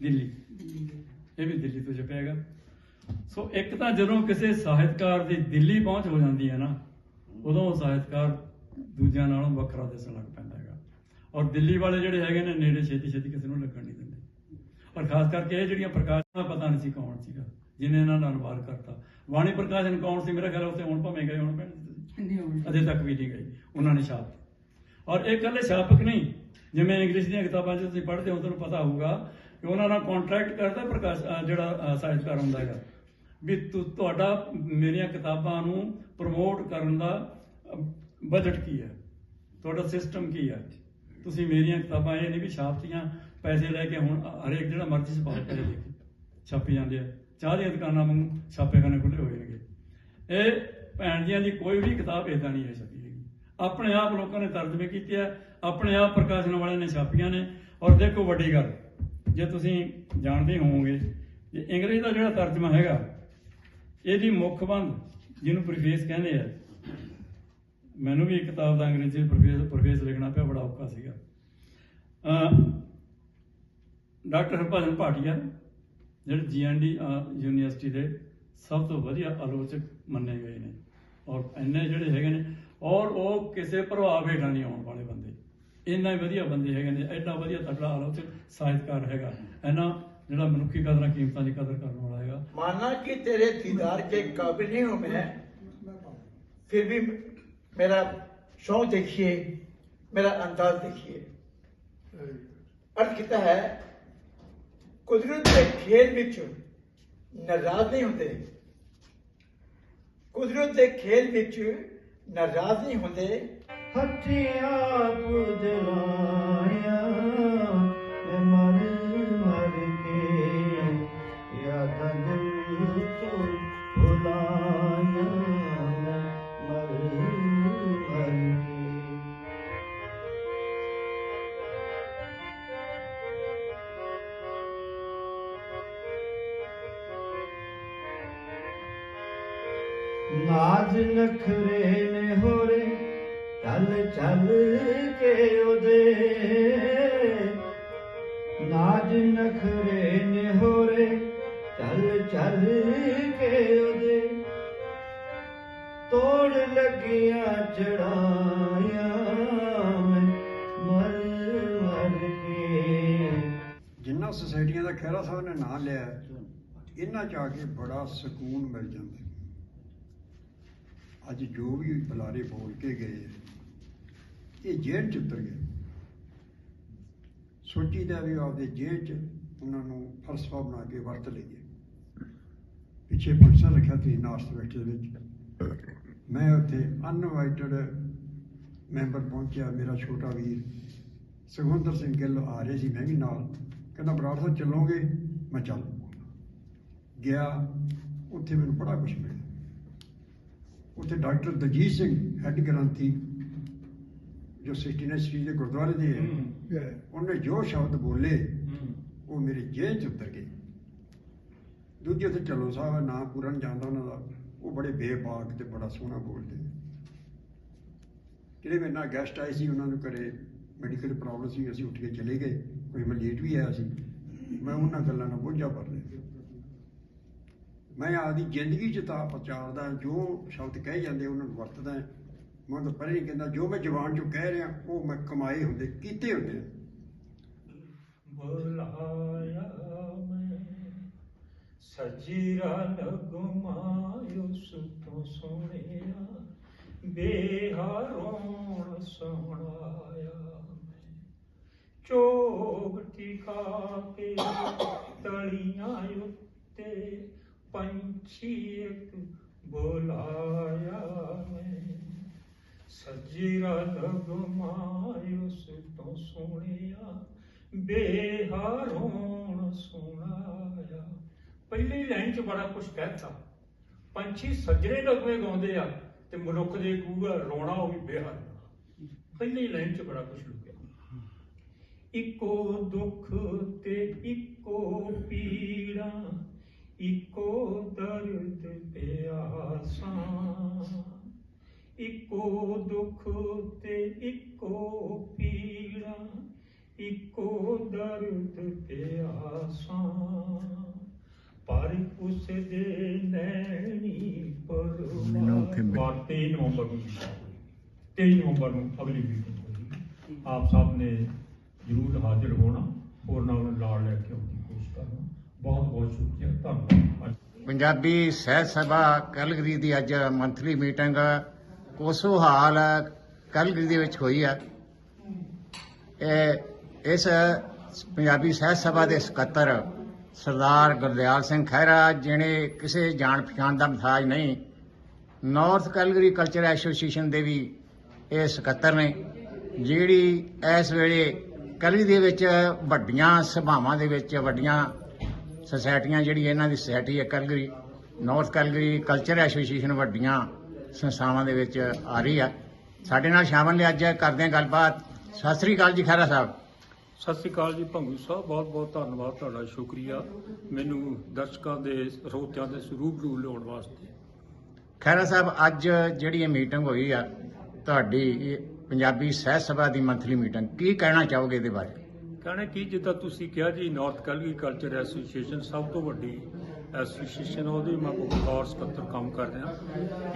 [SPEAKER 3] ਦਿੱਲੀ। ਇਹ ਵੀ ਦਿੱਲੀ ਤੋਂ ਛਪਿਆ ਹੈਗਾ। ਸੋ ਇੱਕ ਤਾਂ ਜਦੋਂ ਕਿਸੇ ਸਾਹਿਤਕਾਰ ਦੀ ਦਿੱਲੀ ਪਹੁੰਚ ਹੋ ਜਾਂਦੀ ਹੈ ਨਾ, ਉਦੋਂ ਉਹ ਸਾਹਿਤਕਾਰ ਦੂਜਿਆਂ ਨਾਲੋਂ ਵੱਖਰਾ ਦਿਸਣ ਲੱਗ ਪੈਂਦਾ ਹੈਗਾ। ਔਰ ਦਿੱਲੀ ਵਾਲੇ ਜਿਹੜੇ ਹੈਗੇ ਨੇ, ਨੇੜੇ ਛੇਤੀ ਛੇਤੀ ਕਿਸੇ ਨੂੰ ਲੱਗਣ ਨਹੀਂ ਦਿੰਦੇ। ਔਰ ਖਾਸ ਕਰਕੇ ਇਹ ਜਿਹੜੀਆਂ ਪ੍ਰਕਾਸ਼ਨਾਂ ਪਤਾ ਨਹੀਂ ਸੀ ਕੌਣ ਸੀਗਾ ਜਿਹਨੇ ਇਹਨਾਂ ਦਾ ਅਨੁਵਾਦ ਕਰਤਾ। ਵਾਣੀ ਪ੍ਰਕਾਸ਼ਨ ਕੌਣ ਸੀ, ਮੇਰਾ ਖਿਆਲ ਉੱਥੇ ਹੁਣ ਭਾਵੇਂ ਗਏ ਹੁਣ ਪੈਣ ਅਜੇ ਤੱਕ ਵੀ ਨਹੀਂ ਗਈ ਉਹਨਾਂ ਨੇ ਛਾਪ ਔਰ ਇਹ ਇਕੱਲੇ ਛਾਪਕ ਨਹੀਂ। ਜਿਵੇਂ ਇੰਗਲਿਸ਼ ਦੀਆਂ ਕਿਤਾਬਾਂ 'ਚ ਤੁਸੀਂ ਪੜ੍ਹਦੇ ਹੋ, ਤੁਹਾਨੂੰ ਪਤਾ ਹੋਊਗਾ ਕਿ ਉਹਨਾਂ ਨਾਲ ਕੰਟਰੈਕਟ ਕਰਦਾ ਪ੍ਰਕਾਸ਼ ਜਿਹੜਾ ਸਾਹਿਤਕਾਰ ਹੁੰਦਾ ਹੈਗਾ। ਵੀ ਤੁਹਾਡਾ, ਮੇਰੀਆਂ ਕਿਤਾਬਾਂ ਨੂੰ ਪ੍ਰਮੋਟ ਕਰਨ ਦਾ ਬਜਟ ਕੀ ਹੈ? ਤੁਹਾਡਾ ਸਿਸਟਮ ਕੀ ਹੈ? ਤੁਸੀਂ ਮੇਰੀਆਂ ਕਿਤਾਬਾਂ ਇਹ ਨਹੀਂ ਵੀ ਛਾਪਤੀਆਂ ਪੈਸੇ ਲੈ ਕੇ ਹੁਣ ਹਰੇਕ ਜਿਹੜਾ ਮਰਜ਼ੀ ਛਪਾ ਕੇ ਦੇ ਛਾਪੀ ਜਾਂਦੇ ਆ। ਚਾਹ ਦੀਆਂ ਦੁਕਾਨਾਂ ਵਾਂਗੂ ਛਾਪੇਖਾਨੇ ਖੁੱਲੇ ਹੋਏ ਹੈਗੇ ਇਹ ਭੈਣ ਜੀਆਂ ਦੀ ਕੋਈ ਵੀ ਕਿਤਾਬ ਇਦਾਂ ਨਹੀਂ ਹੋ ਛਪੀ ਹੈਗੀ। ਆਪਣੇ ਆਪ ਲੋਕਾਂ ਨੇ ਤਰਜਮੇ ਕੀਤੇ ਆ, ਆਪਣੇ ਆਪ ਪ੍ਰਕਾਸ਼ਨ ਵਾਲਿਆਂ ਨੇ ਛਾਪੀਆਂ ਨੇ। ਔਰ ਦੇਖੋ ਵੱਡੀ ਗੱਲ, ਜੇ ਤੁਸੀਂ ਜਾਣਦੇ ਹੋਵੋਗੇ ਜੇ ਅੰਗਰੇਜ਼ੀ ਦਾ ਜਿਹੜਾ ਤਰਜਮਾ ਹੈਗਾ, ਇਹਦੀ ਮੁੱਖ ਬੰਦ ਜਿਹਨੂੰ ਪ੍ਰੋਫੇਸ ਕਹਿੰਦੇ ਆ, ਮੈਨੂੰ ਵੀ ਇੱਕ ਕਿਤਾਬ ਦਾ ਅੰਗਰੇਜ਼ੀ ਪ੍ਰੋਫੇਸ ਪ੍ਰੋਫੇਸ ਲਿਖਣਾ ਪਿਆ, ਬੜਾ ਔਖਾ ਸੀਗਾ। ਡਾਕਟਰ ਹਰਭਜਨ ਭਾਟੀਆ, ਜਿਹੜੇ ਜੀਐਨਡੀ ਯੂਨੀਵਰਸਿਟੀ ਦੇ ਸਭ ਤੋਂ ਵਧੀਆ ਆਲੋਚਕ ਮੰਨੇ ਗਏ ਨੇ ਔਰ ਇੰਨੇ ਜਿਹੜੇ ਹੈਗੇ ਨੇ ਔਰ ਉਹ ਕਿਸੇ ਪ੍ਰਭਾਵ ਹੇਠਾਂ ਨਹੀਂ ਆਉਣ ਵਾਲੇ ਬੰਦੇ ਇੰਨਾ ਹੀ ਵਧੀਆ ਬੰਦੇ ਹੈਗੇ ਨੇ ਐਡਾ ਵਧੀਆ ਤਕੜਾ ਆਲੋਚਕ ਸਾਹਿਤਕਾਰ ਹੈਗਾ ਇੰਨਾ ਜਿਹੜਾ ਮਨੁੱਖੀ ਕਦਰਾਂ ਕੀਮਤਾਂ ਦੀ ਕਦਰ ਕਰਨ ਵਾਲਾ ਹੈਗਾ
[SPEAKER 10] माना कि तेरे दीदार के काबिल नहीं हूं मैं फिर भी मेरा शौक देखिए मेरा अंदाज देखिए अर्थ कितना है कुदरत के खेल विच ਨਾਰਾਜ਼ ਨਹੀਂ ਹੁੰਦੇ। ਕੁਦਰਤ ਦੇ ਖੇਲ ਵਿੱਚ ਨਾਰਾਜ਼ ਨਹੀਂ ਹੁੰਦੇ।
[SPEAKER 6] ਹੱਥਿਆ ਪੁਦਵਾ ਨਖਰੇ ਨੇ ਹੋਰੇ ਚੱਲ ਚੱਲ ਕੇ ਉਹਦੇ। ਨਾਜ ਨਖਰੇ ਨੇ ਹੋਰੇ ਚੱਲ ਚੱਲ ਕੇ ਉਹਦੇ। ਤੋੜ ਲੱਗੀਆਂ ਚੜਾਈਆਂ ਮੈਂ ਮਰ ਮਰ ਕੇ।
[SPEAKER 11] ਜਿੰਨਾ ਸੁਸਾਇਟੀਆਂ ਦਾ ਖਹਿਰਾ ਸਾਹਿਬ ਨੇ ਨਾਂ ਲਿਆ ਹੈ, ਇਹਨਾਂ ਚ ਆ ਕੇ ਬੜਾ ਸਕੂਨ ਮਿਲ ਜਾਂਦਾ। ਅੱਜ ਜੋ ਵੀ ਬੁਲਾਰੇ ਬੋਲ ਕੇ ਗਏ, ਇਹ ਜੇਲ੍ਹ ਚ ਉਤਰ ਗਏ। ਸੋਚੀਦਾ ਵੀ ਆਪਦੇ ਜੇਲ੍ਹ ਚ ਉਹਨਾਂ ਨੂੰ ਫਲਸਫਾ ਬਣਾ ਕੇ ਵਰਤ ਲਈਏ। ਪਿੱਛੇ ਫੰਕਸ਼ਨ ਰੱਖਿਆ ਸੀ ਨਾਰਥ ਦੇ ਵਿੱਚ। ਮੈਂ ਉੱਥੇ ਅਨਵਾਈਟਡ ਮੈਂਬਰ ਪਹੁੰਚਿਆ, ਮੇਰਾ ਛੋਟਾ ਵੀਰ ਸੁਖਵੰਦਰ ਸਿੰਘ ਗਿੱਲ ਆ ਰਹੇ ਸੀ, ਮੈਂ ਵੀ ਨਾਲ। ਕਹਿੰਦਾ, ਬਰਾੜ ਸਾਹਿਬ, ਚੱਲੋਗੇ? ਮੈਂ ਚੱਲ। ਗਿਆ, ਉੱਥੇ ਮੈਨੂੰ ਬੜਾ ਕੁਝ ਮਿਲਿਆ। ਉੱਥੇ ਡਾਕਟਰ ਦਜੀਤ ਸਿੰਘ ਹੈੱਡ ਗ੍ਰੰਥੀ ਜੋ ਸਿਸਟੀਨਾ ਸ਼੍ਰੀ ਦੇ ਗੁਰਦੁਆਰੇ ਦੇ ਹੈ। ਉਹਨੇ ਜੋ ਸ਼ਬਦ ਬੋਲੇ ਉਹ ਮੇਰੇ ਜੇਲ੍ਹ ਚ ਉਤਰ ਗਏ। ਦੂਜੇ ਉੱਥੇ ਚੱਲੋ ਸਾਹਿਬ ਨਾਂ ਪੂਰਾ ਨਹੀਂ ਜਾਣਦਾ ਉਹਨਾਂ ਦਾ ਉਹ ਬੜੇ ਬੇਬਾਕ ਤੇ ਬੜਾ ਸੋਹਣਾ ਬੋਲਦੇ ਜਿਹੜੇ ਮੇਰੇ ਨਾਲ ਗੈਸਟ ਆਏ ਸੀ ਉਹਨਾਂ ਨੂੰ ਘਰੇ ਮੈਡੀਕਲ ਪ੍ਰੋਬਲਮ ਸੀ ਅਸੀਂ ਉੱਠ ਕੇ ਚਲੇ ਗਏ। ਕੋਈ ਮੈਂ ਲੇਟ ਵੀ ਆਇਆ ਸੀ ਮੈਂ ਉਹਨਾਂ ਗੱਲਾਂ ਨਾਲ ਬੁੱਝਾ ਲਿਆ ਮੈਂ ਆਪਦੀ ਜ਼ਿੰਦਗੀ ਚ ਤਾਂ ਪ੍ਰਚਾਰਦਾ ਜੋ ਸ਼ਬਦ ਕਹੇ ਜਾਂਦੇ ਉਹਨਾਂ ਨੂੰ ਵਰਤਦਾ ਮੈਂ ਤਾਂ ਪਰੇ ਨਹੀਂ ਕਹਿੰਦਾ ਜੋ ਮੈਂ ਜ਼ੁਬਾਨ ਚੋਂ ਕਹਿ ਰਿਹਾ, ਉਹ ਮੈਂ ਕਮਾਏ ਹੁੰਦੇ, ਕੀਤੇ ਹੁੰਦੇ
[SPEAKER 7] ਬੁਲਾਇਆ ਮੈਂ ਸਜੀਰਾ ਲਗਮਾਇਓ ਸੁਤੋਂ ਸੋਹਣਿਆ, ਬੇਹਾਰੋਂ ਸੋਹਣਾਇਆ ਮੈਂ। ਚੋਗਟੀ ਕੇ ਤਲੀਆਂ ਪੰਛੀ ਬੁਲਾਇਆ ਮੈਂ। ਸਜੀਰਾ ਲਗਮਾਇਓ ਸੁਤੋਂ ਸੋਹਣਿਆ ਬੇਹਾਰੋਂ ਸੁਣਾਇਆ। ਪਹਿਲੀ ਲਾਈਨ ਚ ਬੜਾ ਕੁਝ ਕਹਿਤਾ। ਪੰਛੀ ਸੱਜਰੇ ਲਗਵੇਂ ਗਾਉਂਦੇ ਆ ਤੇ ਮਨੁੱਖ ਦੇ ਕੂਗਾ ਰੋਣਾ ਉਹ ਵੀ ਬੇਹਾਰ ਪਹਿਲੀ ਲਾਈਨ ਚ ਬੜਾ ਕੁਝ ਲੁਕਿਆ। ਇੱਕੋ ਦੁੱਖ ਤੇ ਇੱਕੋ ਪੀੜਾ ਇੱਕੋ ਦਰਦ ਪਿਆਸਾਂ ਇੱਕੋ ਦੁੱਖ ਤੇ ਇੱਕੋ ਪੀੜਾ ਇੱਕੋ ਦਰਦ ਪਿਆਸਾਂ ਪਰ ਉਸ ਦੇ ਨੈਣੀ ਪਰਵਾਰ ਬਾਤ 23 ਨਵੰਬਰ ਨੂੰ 23 ਨਵੰਬਰ ਨੂੰ ਅਗਲੀ ਮੀਟਿੰਗ ਹੋਈ। ਆਪ ਸਭ ਨੇ ਜ਼ਰੂਰ ਹਾਜ਼ਰ ਹੋਣਾ ਹੋਰ ਨਾਲ ਲਾੜ ਲੈ ਕੇ ਆਉਣ ਦੀ ਕੋਸ਼ਿਸ਼ ਕਰਨਾ। ਬਹੁਤ ਬਹੁਤ ਸ਼ੁਕਰੀਆ, ਧੰਨਵਾਦ।
[SPEAKER 4] ਪੰਜਾਬੀ ਸਹਿਤ ਸਭਾ ਕੈਲਗਰੀ ਦੀ ਅੱਜ monthly meeting COSO hall Calgary ਦੇ ਵਿੱਚ ਹੋਈ ਆ। ਇਹ ਇਸ ਪੰਜਾਬੀ ਸਹਿਤ ਸਭਾ ਦੇ ਸਕੱਤਰ ਸਰਦਾਰ ਗੁਰਦਿਆਲ ਸਿੰਘ ਖਹਿਰਾ, ਜਿਹਨੇ ਕਿਸੇ ਜਾਣ ਪਛਾਣ ਦਾ ਮਥਾਜ ਨਹੀਂ ਨਾਰਥ ਕੈਲਗਰੀ ਕਲਚਰ ਐਸੋਸੀਏਸ਼ਨ ਦੇ ਵੀ ਇਹ ਸਕੱਤਰ ਨੇ, ਜਿਹੜੀ ਇਸ ਵੇਲੇ ਕੈਲਗਰੀ ਦੇ ਵਿੱਚ ਵੱਡੀਆਂ ਸਭਾਵਾਂ ਦੇ ਵਿੱਚ ਵੱਡੀਆਂ ਸੁਸਾਇਟੀਆਂ ਜਿਹੜੀ ਇਹਨਾਂ ਦੀ ਸੁਸਾਇਟੀ ਹੈ Calgary North Calgary culture association ਵੱਡੀਆਂ ਸੰਸਥਾਵਾਂ ਦੇ ਵਿੱਚ ਆ ਰਹੀ ਆ। ਸਾਡੇ ਨਾਲ ਸ਼ਾਮਲ ਨੇ ਅੱਜ ਕਰਦੇ ਹਾਂ ਗੱਲਬਾਤ। ਸਤਿ ਸ੍ਰੀ ਅਕਾਲ ਜੀ ਖਹਿਰਾ ਸਾਹਿਬ।
[SPEAKER 7] ਸਤਿ ਸ੍ਰੀ ਅਕਾਲ ਜੀ ਭੰਗੂ ਸਾਹਿਬ ਬਹੁਤ ਬਹੁਤ ਧੰਨਵਾਦ ਤੁਹਾਡਾ ਸ਼ੁਕਰੀਆ। ਮੈਨੂੰ ਦਰਸ਼ਕਾਂ ਦੇ ਸਰੋਤਿਆਂ ਦੇ ਸਰੂਪ ਨੂੰ ਲਿਆਉਣ ਵਾਸਤੇ।
[SPEAKER 4] ਖਹਿਰਾ ਸਾਹਿਬ ਅੱਜ ਜਿਹੜੀ ਇਹ ਮੀਟਿੰਗ ਹੋਈ ਆ ਤੁਹਾਡੀ ਪੰਜਾਬੀ ਸਹਿਤ ਸਭਾ ਦੀ ਮੰਥਲੀ ਮੀਟਿੰਗ ਕੀ ਕਹਿਣਾ ਚਾਹੋਗੇ ਇਹਦੇ ਬਾਰੇ?
[SPEAKER 7] ਕਹਿਣਾ ਕਿ ਜਿੱਦਾਂ ਤੁਸੀਂ ਕਿਹਾ ਜੀ ਨਾਰਥ ਕੈਲਗਰੀ ਕਲਚਰ ਐਸੋਸੀਏਸ਼ਨ ਸਭ ਤੋਂ ਵੱਡੀ ਐਸੋਸੀਏਸ਼ਨ ਉਹਦੇ ਉਹਦੀ, ਮੈਂ ਬਤੌਰ ਸਕੱਤਰ ਕੰਮ ਕਰ ਰਿਹਾ।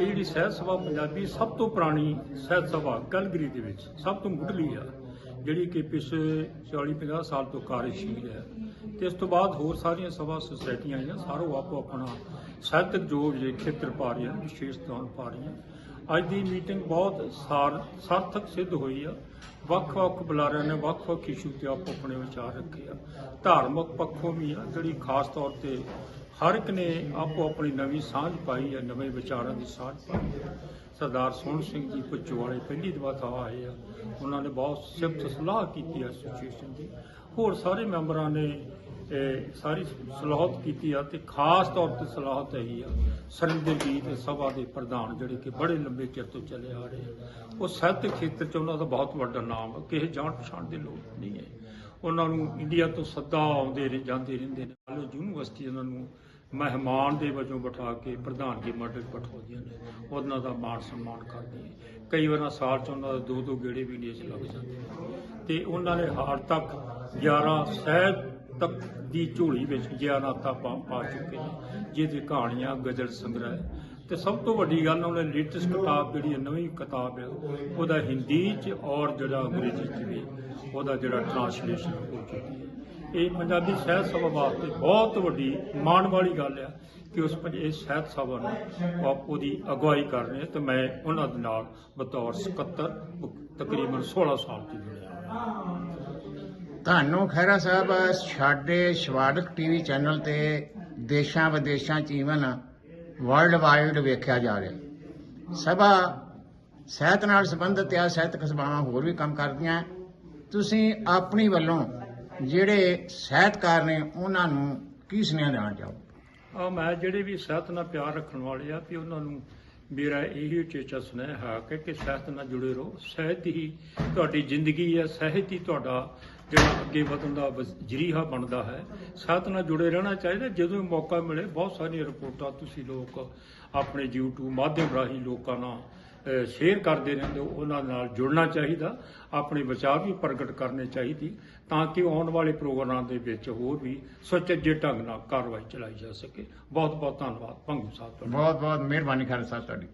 [SPEAKER 7] ਇਹ ਜਿਹੜੀ ਸਹਿਤ ਸਭਾ ਪੰਜਾਬੀ ਸਭ ਤੋਂ ਪੁਰਾਣੀ ਸਹਿਤ ਸਭਾ ਕੈਲਗਰੀ ਦੇ ਵਿੱਚ, ਸਭ ਤੋਂ ਮੁੱਢਲੀ ਆ, ਜਿਹੜੀ ਕਿ ਪਿਛਲੇ 40 50 ਸਾਲ ਤੋਂ ਕਾਰਜਸ਼ੀਲ ਹੈ। ਤੇ ਇਸ ਤੋਂ ਬਾਅਦ ਹੋਰ ਸਾਰੀਆਂ ਸਭਾ ਸੁਸਾਇਟੀਆਂ ਆਈਆਂ, ਸਾਰੋ ਆਪੋ ਆਪਣਾ ਸਾਹਿਤਕ ਜੋ ਜੇ ਖੇਤਰ ਪਾ ਰਹੀਆਂ, ਵਿਸ਼ੇਸ਼ ਤੌਰ ਪਾ ਰਹੀਆਂ। ਅੱਜ ਦੀ ਮੀਟਿੰਗ ਬਹੁਤ ਸਾਰ, ਸਾਰਥਕ ਸਿੱਧ ਹੋਈ ਆ। ਵੱਖ-ਵੱਖ ਬੁਲਾਰਿਆਂ ਨੇ ਵੱਖ-ਵੱਖ ਇਸ਼ੂ ਤੇ ਆਪੋ ਆਪਣੇ ਵਿਚਾਰ ਰੱਖੇ ਆ। ਧਾਰਮਿਕ ਪੱਖੋਂ ਵੀ ਆ, ਜਿਹੜੀ ਖਾਸ ਤੌਰ ਤੇ ਹਰ ਇੱਕ ਨੇ ਆਪੋ ਆਪਣੀ ਨਵੀਂ ਸਾਂਝ ਪਾਈ ਆ, ਨਵੇਂ ਵਿਚਾਰਾਂ ਦੀ ਸਾਂਝ ਪਾਈ ਹੈ ਸਰਦਾਰ ਸੋਹਣ ਸਿੰਘ ਜੀ ਪੁੱਛੋ ਵਾਲੇ ਪਹਿਲੀ ਦਫਾ ਆਏ ਆ। ਉਹਨਾਂ ਨੇ ਬਹੁਤ ਸਿਫਤ ਸਲਾਹ ਕੀਤੀ ਆ ਐਸੋਸੀਏਸ਼ਨ ਦੀ। ਹੋਰ ਸਾਰੇ ਮੈਂਬਰਾਂ ਨੇ ਸਾਰੀ ਸਲਾਹਤ ਕੀਤੀ ਆ ਤੇ ਖਾਸ ਤੌਰ ਤੇ ਸਲਾਹਤ ਹੈਗੀ ਆ ਸਰਿੰਦਰ ਜੀ ਦੇ ਸਭਾ ਦੇ ਪ੍ਰਧਾਨ ਜਿਹੜੇ ਕਿ ਬੜੇ ਲੰਬੇ ਚਿਰ ਤੋਂ ਚੱਲੇ ਆ ਰਹੇ ਉਹ ਸਾਹਿਤ ਖੇਤਰ 'ਚ ਉਹਨਾਂ ਦਾ ਬਹੁਤ ਵੱਡਾ ਨਾਮ ਕਿਸੇ ਜਾਣ ਪਛਾਣ ਦੇ ਲੋਕ ਨਹੀਂ ਹੈ। ਉਹਨਾਂ ਨੂੰ ਇੰਡੀਆ ਤੋਂ ਸੱਦਾ ਆਉਂਦੇ ਰਹਿ- ਜਾਂਦੇ ਰਹਿੰਦੇ ਨੇ। ਕਾਲਜ ਯੂਨੀਵਰਸਿਟੀ ਉਹਨਾਂ ਨੂੰ ਮਹਿਮਾਨ ਦੇ ਵਜੋਂ ਬਿਠਾ ਕੇ ਪ੍ਰਧਾਨਗੀ ਮੰਡਲ ਬਿਠਾਉਂਦੀਆਂ ਨੇ, ਉਹਨਾਂ ਦਾ ਮਾਣ ਸਨਮਾਨ ਕਰਦੀਆਂ ਨੇ। ਕਈ ਵਾਰਾਂ ਸਾਲ 'ਚ ਉਹਨਾਂ ਦੇ ਦੋ ਦੋ ਗੇੜੇ ਵੀ ਇੰਡੀਆ 'ਚ ਲੱਗ ਜਾਂਦੇ ਨੇ। ਤੇ ਉਹਨਾਂ ਨੇ ਹਾਲ ਤੱਕ 11 ਸਾਹਿਤ ਤੱਕ ਦੀ ਝੋਲੀ ਵਿੱਚ 11 ਤਾਪਾਂ ਪਾ ਚੁੱਕੇ ਨੇ। ਜਿਹਦੇ ਕਹਾਣੀਆਂ ਗਜ਼ਲ ਸੰਗ੍ਰਹਿ। ਤੇ ਸਭ ਤੋਂ ਵੱਡੀ ਗੱਲ ਉਹਨੇ ਲੇਟੈਸਟ ਕਿਤਾਬ ਜਿਹੜੀ ਹੈ, ਨਵੀਂ ਕਿਤਾਬ ਹੈ ਉਹਦਾ ਹਿੰਦੀ 'ਚ ਔਰ ਜਿਹੜਾ ਅੰਗਰੇਜ਼ੀ 'ਚ ਵੀ ਉਹਦਾ ਜਿਹੜਾ ਟ੍ਰਾਂਸਲੇਸ਼ਨ ਹੋ ਚੁੱਕੀ ਹੈ ਇਹ ਪੰਜਾਬੀ ਸਾਹਿਤ ਸਭਾ ਵਾਸਤੇ ਬਹੁਤ ਵੱਡੀ ਮਾਣ ਵਾਲੀ ਗੱਲ ਆ ਕਿ ਉਸ ਇਹ ਸਾਹਿਤ ਸਭਾ ਨੂੰ ਆਪ- ਉਹਦੀ ਅਗਵਾਈ ਕਰ ਰਹੇ ਆ ਤੇ ਮੈਂ ਉਹਨਾਂ ਦੇ ਨਾਲ ਬਤੌਰ ਸਕੱਤਰ ਤਕਰੀਬਨ 16 ਸਾਲ ਤੋਂ ਜੁੜਿਆ
[SPEAKER 4] ਤੁਹਾਨੂੰ ਖਹਿਰਾ ਸਾਹਿਬ, ਸਾਡੇ ਸ਼ਿਵਾਲਿਕ ਟੀਵੀ ਚੈਨਲ ਤੇ ਦੇਸ਼ਾਂ ਵਿਦੇਸ਼ਾਂ ਚ ਈਵਨ ਵਰਲਡ ਵਾਈਡ ਵੇਖਿਆ ਜਾ ਰਿਹਾ। ਸਭਾ ਸਿਹਤ ਨਾਲ ਸੰਬੰਧਿਤ ਆ ਸਾਹਿਤਕ ਸਭਾਵਾਂ ਹੋਰ ਵੀ ਕੰਮ ਕਰਦੀਆਂ। ਤੁਸੀਂ ਆਪਣੀ ਵੱਲੋਂ ਜਿਹੜੇ ਸਾਹਿਤਕਾਰ ਨੇ, ਉਹਨਾਂ ਨੂੰ ਕੀ ਸੁਨੇਹਾ ਦੇਣਾ ਚਾਹੋ
[SPEAKER 7] ਆ, ਮੈਂ ਜਿਹੜੇ ਵੀ ਸਾਹਿਤ ਨਾਲ ਪਿਆਰ ਰੱਖਣ ਵਾਲੇ ਆ ਵੀ ਉਹਨਾਂ ਨੂੰ ਮੇਰਾ ਇਹੀ ਚੇਚਾ ਸੁਨੇਹਾ ਹੈ ਕਿ ਕਿ ਸਾਹਿਤ ਨਾਲ ਜੁੜੇ ਰਹੋ। ਸਾਹਿਤ ਹੀ ਤੁਹਾਡੀ ਜ਼ਿੰਦਗੀ ਹੈ, ਸਾਹਿਤ ਹੀ ਤੁਹਾਡਾ ਜਿਹੜਾ ਅੱਗੇ ਵਧਣ ਦਾ ਜਰੀਹਾ ਬਣਦਾ ਹੈ। ਸਾਹਿਤ ਨਾਲ ਜੁੜੇ ਰਹਿਣਾ ਚਾਹੀਦਾ। ਜਦੋਂ ਵੀ ਮੌਕਾ ਮਿਲੇ ਬਹੁਤ ਸਾਰੀਆਂ ਰਿਪੋਰਟਾਂ ਤੁਸੀਂ ਲੋਕ ਆਪਣੇ YouTube ਮਾਧਿਅਮ ਰਾਹੀਂ ਲੋਕਾਂ ਨਾਲ ਸ਼ੇਅਰ ਕਰਦੇ ਰਹਿੰਦੇ ਹੋ, ਉਹਨਾਂ ਨਾਲ ਜੁੜਨਾ ਚਾਹੀਦਾ। ਆਪਣੇ ਵਿਚਾਰ ਵੀ ਪ੍ਰਗਟ ਕਰਨੇ ਚਾਹੀਦੀ ਤਾਂ ਕਿ ਆਉਣ ਵਾਲੇ ਪ੍ਰੋਗਰਾਮ ਦੇ ਵਿੱਚ ਹੋਰ ਵੀ ਸੁਚੱਜੇ ਢੰਗ ਨਾਲ ਕਾਰਵਾਈ ਚਲਾਈ ਜਾ ਸਕੇ। ਬਹੁਤ ਬਹੁਤ ਧੰਨਵਾਦ। ਭੰਗੂ ਸਾਹਿਬ ਤੁਹਾਡਾ।
[SPEAKER 4] ਬਹੁਤ ਬਹੁਤ ਮਿਹਰਬਾਨੀ ਖਾਲਸਾ ਤੁਹਾਡੀ।